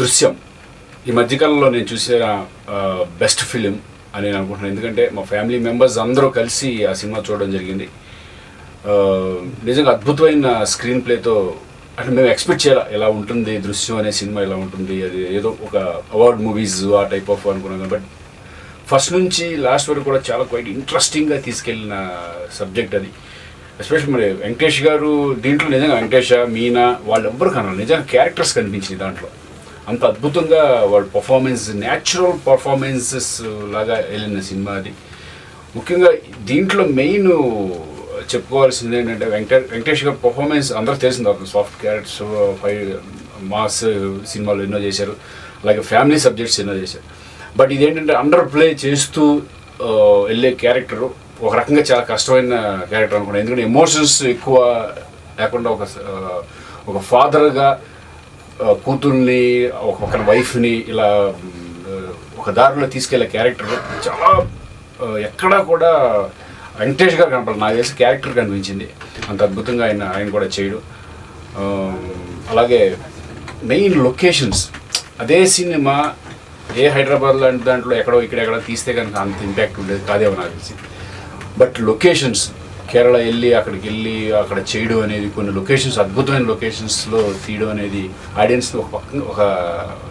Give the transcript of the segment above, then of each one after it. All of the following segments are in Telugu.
దృశ్యం. ఈ మధ్యకాలంలో నేను చూసిన బెస్ట్ ఫిలిం అని నేను అనుకుంటున్నాను. ఎందుకంటే మా ఫ్యామిలీ మెంబర్స్ అందరూ కలిసి ఆ సినిమా చూడడం జరిగింది. నిజంగా అద్భుతమైన స్క్రీన్ ప్లేతో అంటే మేము ఎక్స్పెక్ట్ చేయాలి ఎలా ఉంటుంది దృశ్యం అనే సినిమా ఎలా ఉంటుంది అది ఏదో ఒక అవార్డ్ మూవీస్ ఆ టైప్ ఆఫ్ అనుకున్నాం. బట్ ఫస్ట్ నుంచి లాస్ట్ వరకు కూడా చాలా క్వైట్ ఇంట్రెస్టింగ్గా తీసుకెళ్ళిన సబ్జెక్ట్ అది. ఎస్పెషల్ మరి వెంకటేష్ గారు దీంట్లో నిజంగా వెంకటేష్ మీనా వాళ్ళెవ్వరు కన్నా కనాలి నిజంగా క్యారెక్టర్స్ కనిపించింది దాంట్లో. అంత అద్భుతంగా వాళ్ళ పర్ఫార్మెన్స్ న్యాచురల్ పర్ఫార్మెన్సెస్ లాగా వెళ్ళిన సినిమా అది. ముఖ్యంగా దీంట్లో మెయిన్ చెప్పుకోవాల్సింది ఏంటంటే వెంకట వెంకటేష్ గారి పర్ఫార్మెన్స్ అందరూ తెలిసింది. అతను సాఫ్ట్ క్యారెక్టర్స్ ఫైవ్ మాస్ సినిమాలు ఎన్నో చేశారు. అలాగే ఫ్యామిలీ సబ్జెక్ట్స్ ఎన్నో చేశారు. బట్ ఇదేంటంటే అండర్ ప్లే చేస్తూ వెళ్ళే క్యారెక్టర్ ఒక రకంగా చాలా కష్టమైన క్యారెక్టర్ అనుకున్నాను ఎందుకంటే ఎమోషన్స్ ఎక్కువ లేకుండా ఒక ఒక ఫాదర్గా కూతుర్ని ఒక పక్కన వైఫ్ని ఇలా ఒక దారిలో తీసుకెళ్ళే క్యారెక్టర్ చాలా ఎక్కడా కూడా వెంకటేష్ గారు కనపడాలి నాకు తెలిసి క్యారెక్టర్ కనిపించింది అంత అద్భుతంగా ఆయన ఆయన కూడా చేయడు. అలాగే మెయిన్ లొకేషన్స్ అదే సినిమా ఏ హైదరాబాద్ లాంటి దాంట్లో ఎక్కడో ఇక్కడ ఎక్కడ తీస్తే కనుక అంత ఇంపాక్ట్ ఉండేది కాదేమో నాకు తెలిసి. బట్ లొకేషన్స్ కేరళ వెళ్ళి అక్కడికి వెళ్ళి అక్కడ చేయడం అనేది కొన్ని లొకేషన్స్ అద్భుతమైన లొకేషన్స్లో తీయడం అనేది ఆడియన్స్ని ఒక పక్కన ఒక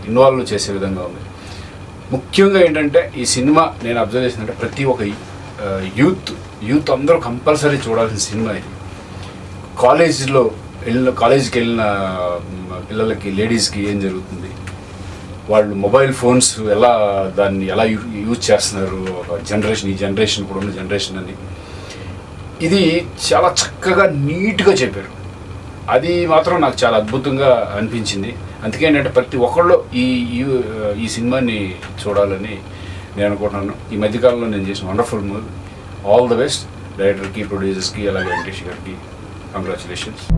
ఇన్వాల్వ్ చేసే విధంగా ఉంది. ముఖ్యంగా ఏంటంటే ఈ సినిమా నేను అబ్జర్వ్ చేసిందంటే ప్రతి ఒక్క యూత్ యూత్ అందరూ కంపల్సరీ చూడాల్సిన సినిమా ఇది. కాలేజీలో వెళ్ళిన కాలేజీకి వెళ్ళిన పిల్లలకి లేడీస్కి ఏం జరుగుతుంది? వాళ్ళు మొబైల్ ఫోన్స్ ఎలా దాన్ని ఎలా యూ- యూజ్ చేస్తున్నారు? ఒక జనరేషన్ ఈ జనరేషన్ కూడా ఉన్న జనరేషన్ అని. ఇది చాలా చక్కగా నీట్గా చెప్పారు. అది మాత్రం నాకు చాలా అద్భుతంగా అనిపించింది. అందుకే ఏంటంటే ప్రతి ఒక్కళ్ళు ఈ ఈ- సినిమాని చూడాలని నేను అనుకుంటున్నాను. ఈ మధ్యకాలంలో నేను చేసిన wonderful movie all the best డైరెక్టర్కి ప్రొడ్యూసర్స్కి అలాగే వెంకటేష్ గారికి కంగ్రాచులేషన్స్